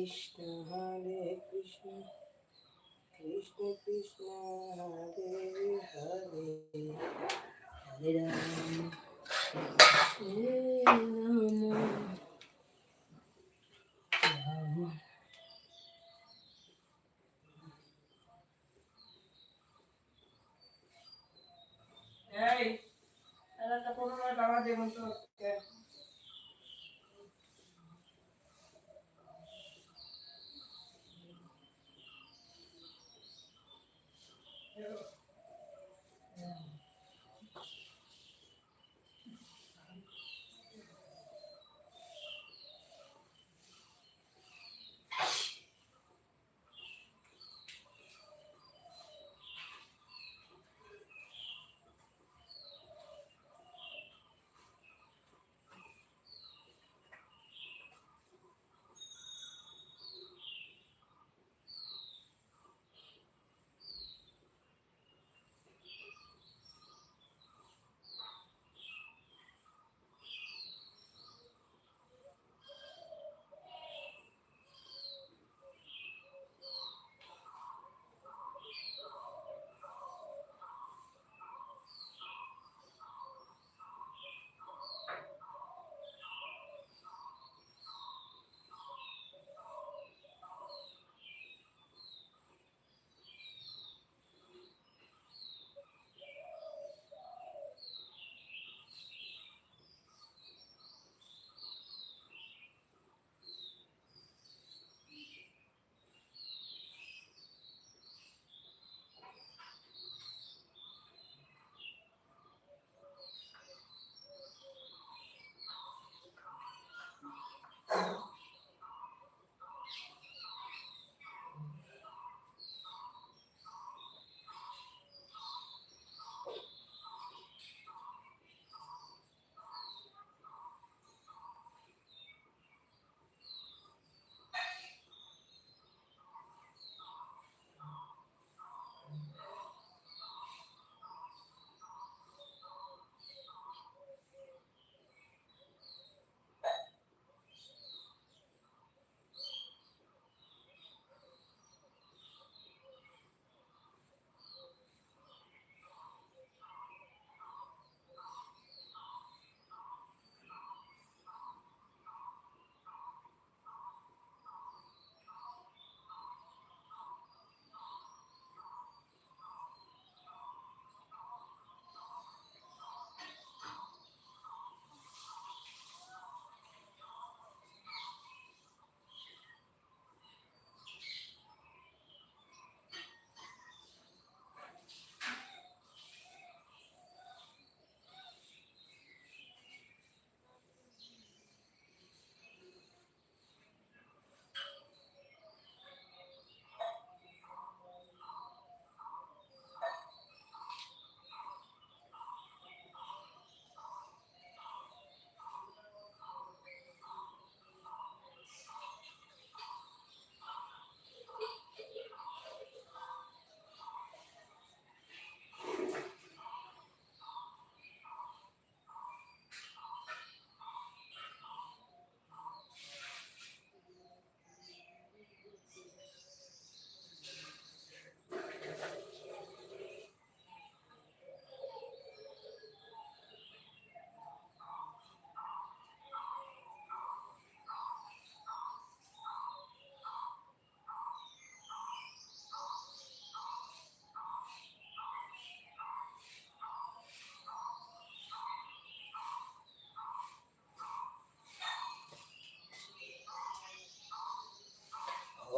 কৃষ্ণ হরে কৃষ্ণ কৃষ্ণ কৃষ্ণ হরে হরে হরে রাম হরে রাম রাম এই তাহলে কোনো বাবা দেবো তো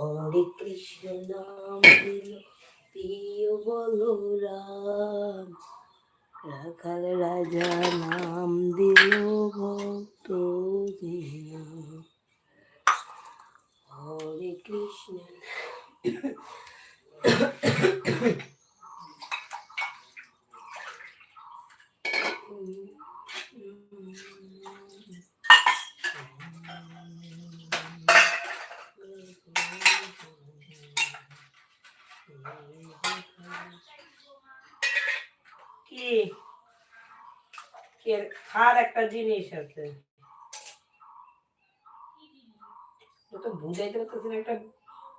হরে কৃষ্ণ নাম প্রিয় বলরাম রাখাল রাজা নাম দিল ভক্ত হরে কৃষ্ণ। কি? তো বুঝাইতে পারতেছি না একটা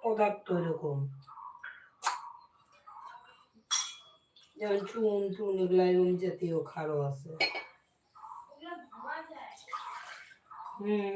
পদার্থ এরকম। যেমন চুন টুন এগুলা এরকম জাতীয় খারো আছে। হুম।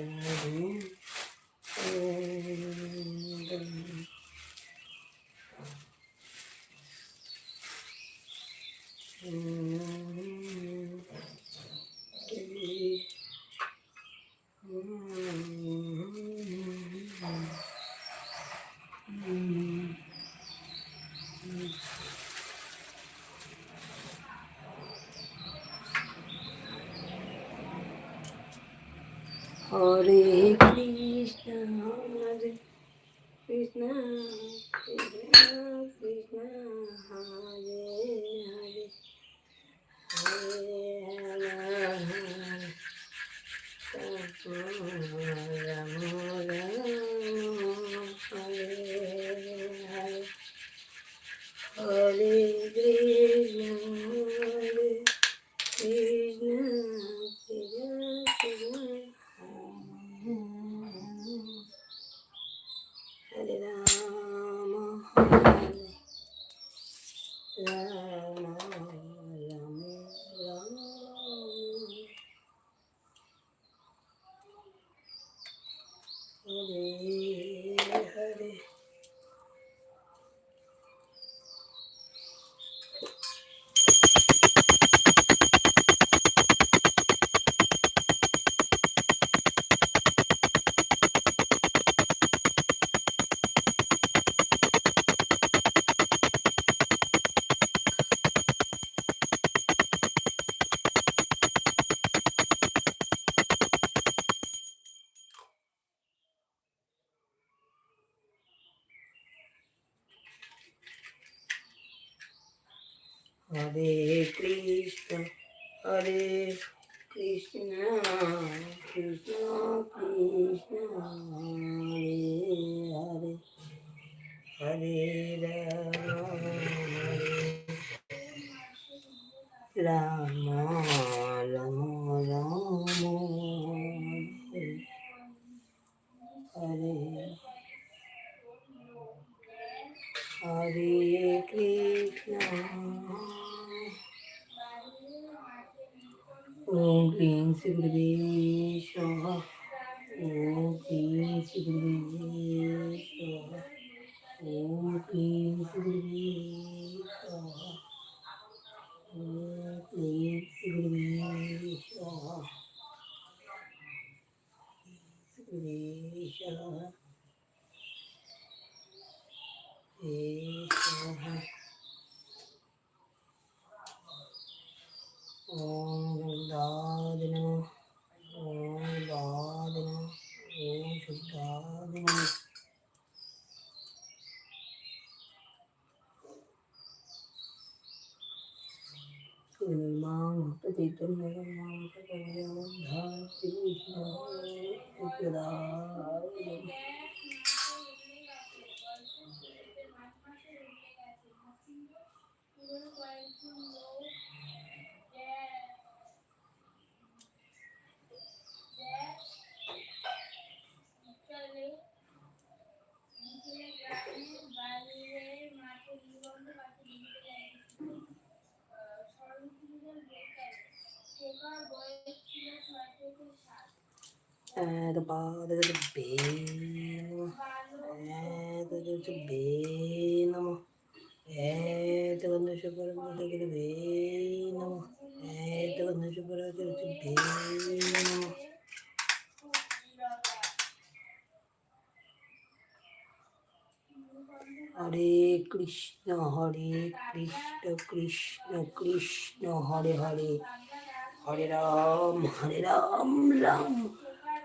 হরে হরে ईश्वर ओम क्लीं सुगुरुवे स्वाहा ओम क्लीं सुगुरुवे स्वाहा ओम क्लीं सुगुरुवे स्वाहा सुगुरुवे स्वाहा हे स्वाहा ओम गुरुदाद नमः đó đó đó đó mình mong cái gì chúng mình cũng mong cái con yêu đó chính là cái đó হরে কৃষ্ণ হরে কৃষ্ণ কৃষ্ণ কৃষ্ণ হরে হরে হরে রাম হরে রাম রাম রাম হরে হরে হরে কৃষ্ণ হরে কৃষ্ণ কৃষ্ণ হরে হরে হরে রাম হরে রাম বালকটি বাবা ও মায়ের না বালকটি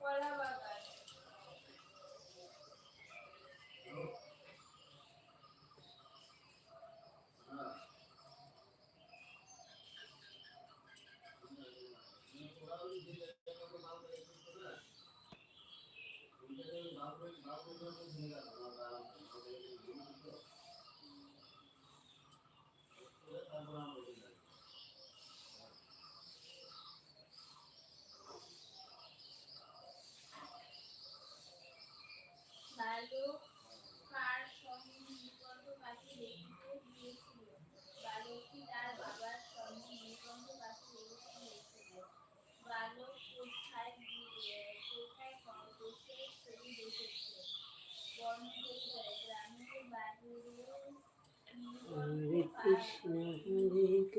কলা বাগান।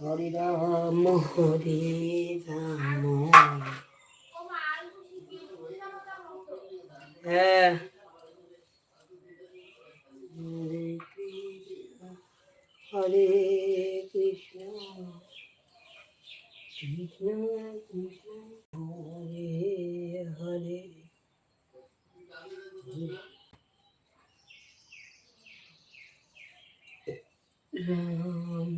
হরে রাম হরে রাম। হ্যাঁ। হরে কৃষ্ণ কৃষ্ণ। কৃষ্ণ হরে হরে। রাম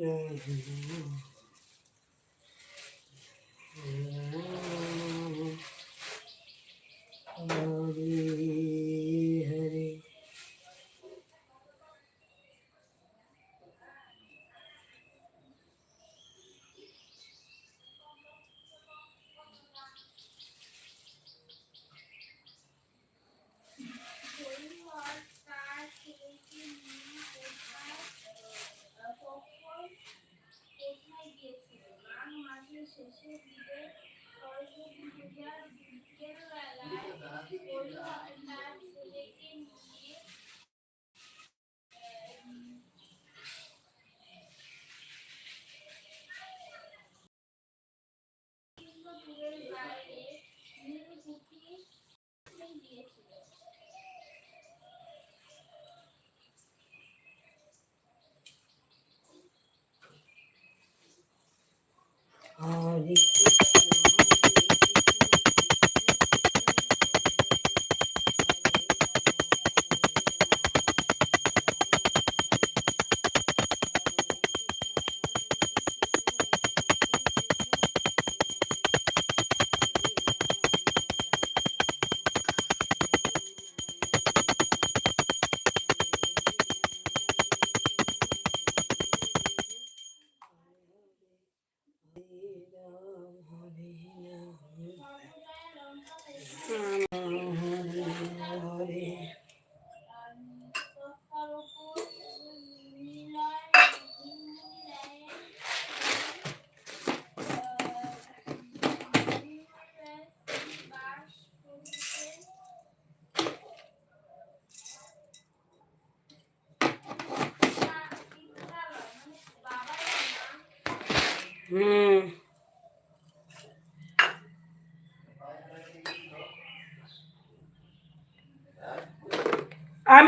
রাম Gracias.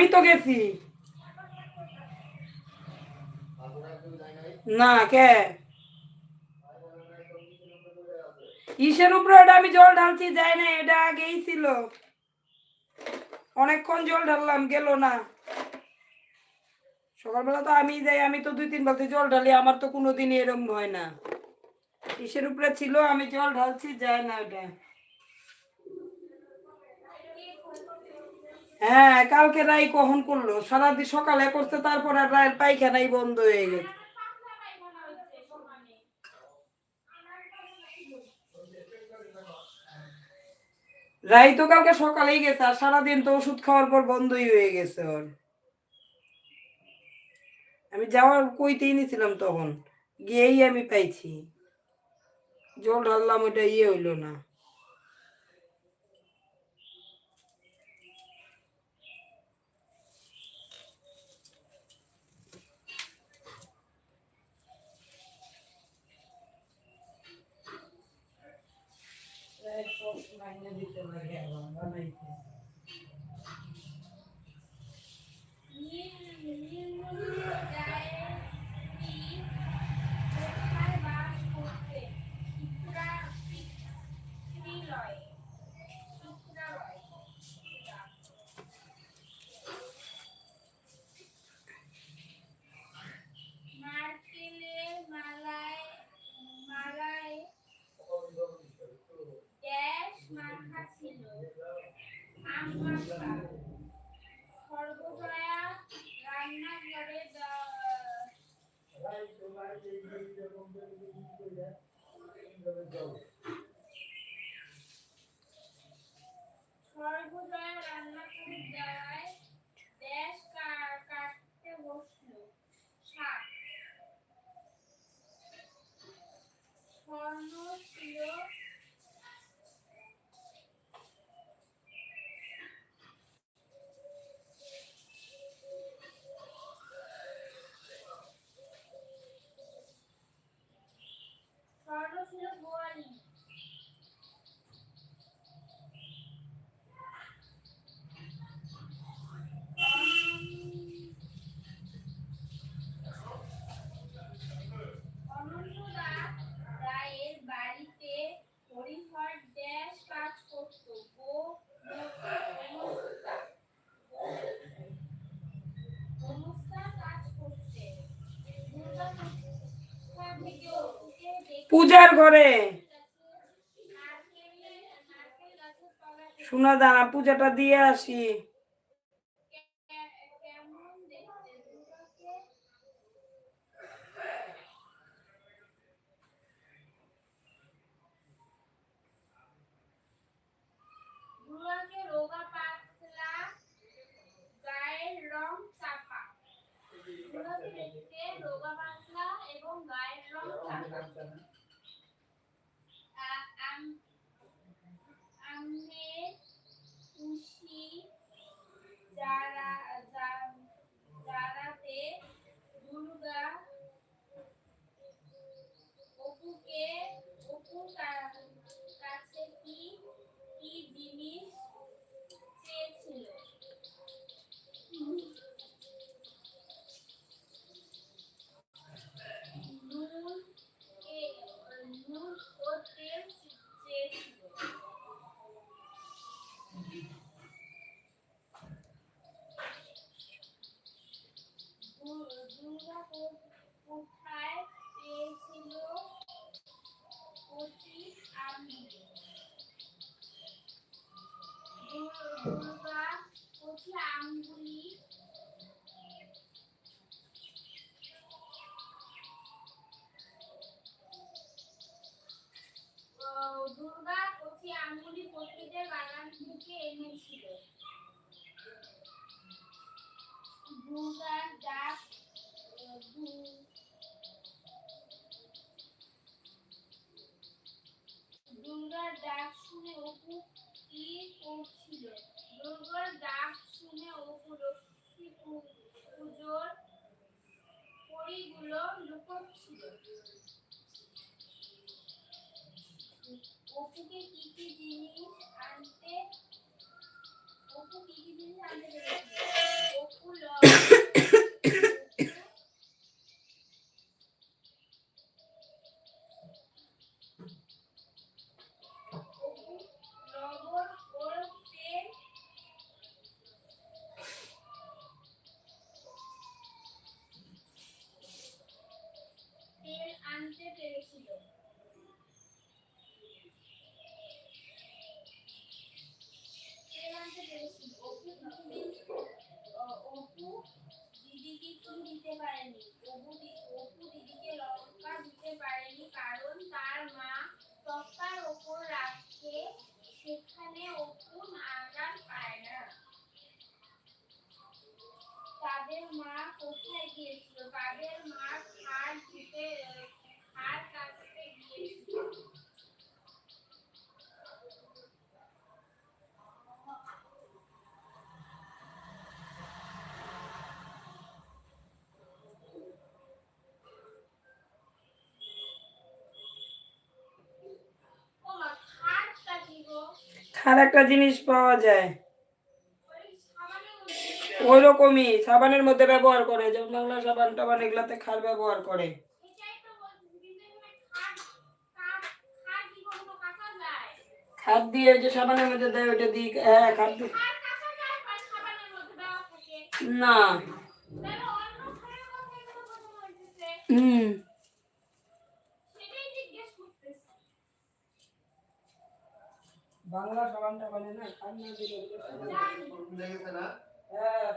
আমি তো গেছি। না, কে? ইসের উপরে ওটা আমি জল ঢালছি যাই না এটা আগেই ছিল। অনেকক্ষণ জল ঢাললাম, গেল না। সকালবেলা তো আমি যাই, আমি তো দুই, তিন বালতি জল ঢালি, আমার তো কোনোদিনই এরকম হয় না। ইসের উপরে ছিল, আমি জল ঢালছি, যায় না ওটা। হ্যাঁ কালকে রাই কখন করল? সারাদিন সকালে করতে তারপর আর রায়ের পায়খানাই বন্ধ হয়ে গেছে। রাই তো কালকে সকালেই গেছে, আর সারাদিন তো ওষুধ খাওয়ার পর বন্ধই হয়ে গেছে ওর। আমি যাওয়ার কইতেই নিছিলাম তখন, গিয়েই আমি পাইছি। জল ঢাললাম ওটা ইয়ে হইল না। páginas de guerra, realmente. আম মাখা সর্বজয়া রান্নাঘরে দা- সর্বজয়া রান্নাঘরে দেওয়ায় ড্যাশ কা- কাটতে স্বর্ণ ছিল স্বর্ণ ঘরে। সোনা দানা পূজাটা দিয়ে আসি। কচি দুর্গা কচি আঙ্গুলি পক্ষীদের বাগান থেকে এনেছিল দুর্গার ডাক আহ, দু- দুর্গার ডাক শুনে অপু কি করছিল? দুর্গার ডাক শুনে ওগুলো পুজোর পরিগুলো লুকোচ্ছিল। অপুকে কি কি জিনিস আনতে অপু কি কি জিনিস আনতে পেরেছিল আর একটা জিনিস পাওয়া যায়। ওই রকমই সাবানের মধ্যে ব্যবহার করে, যেমন বাংলা সাবান টাবান এগুলাতে খার ব্যবহার করে। খাদ দিয়ে যে সাবানের মধ্যে দেয়, ওইটা দিই হ্যাঁ খাদ না। হুম। বাংলা সমানটা বলে না দিলে স্কুল হ্যাঁ।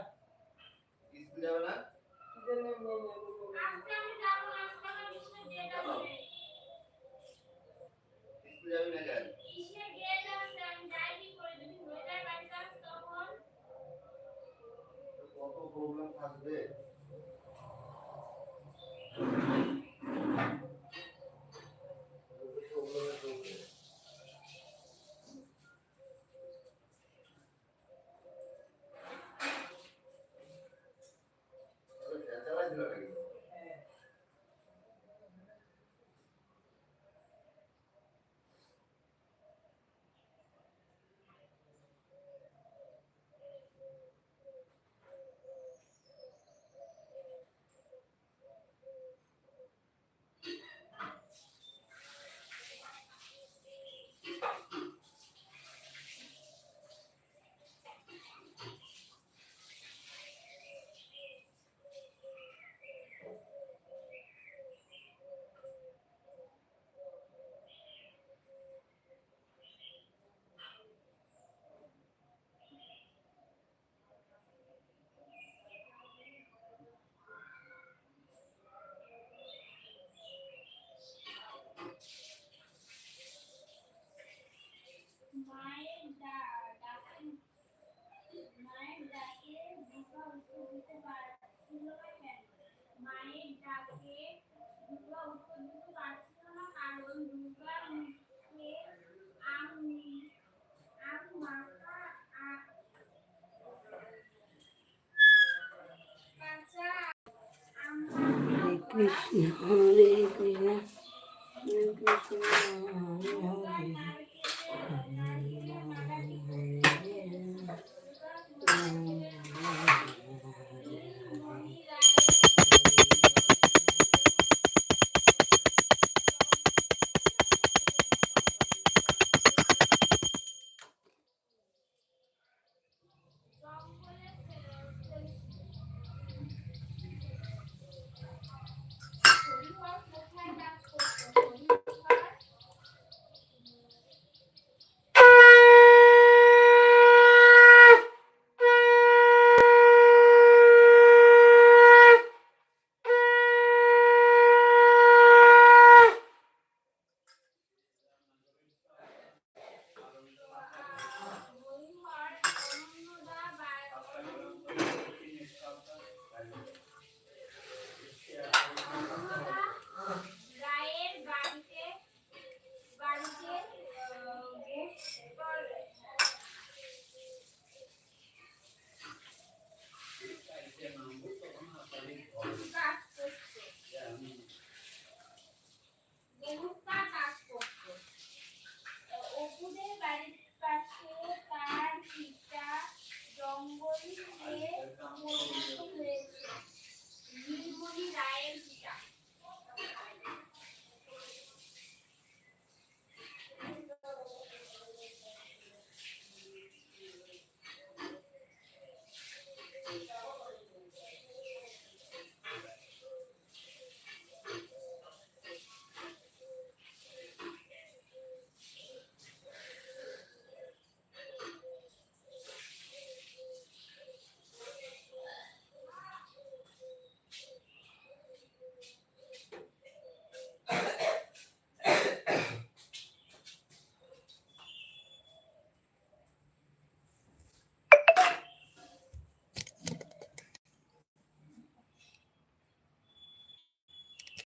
কত প্রবলেম থাকবে? Bis.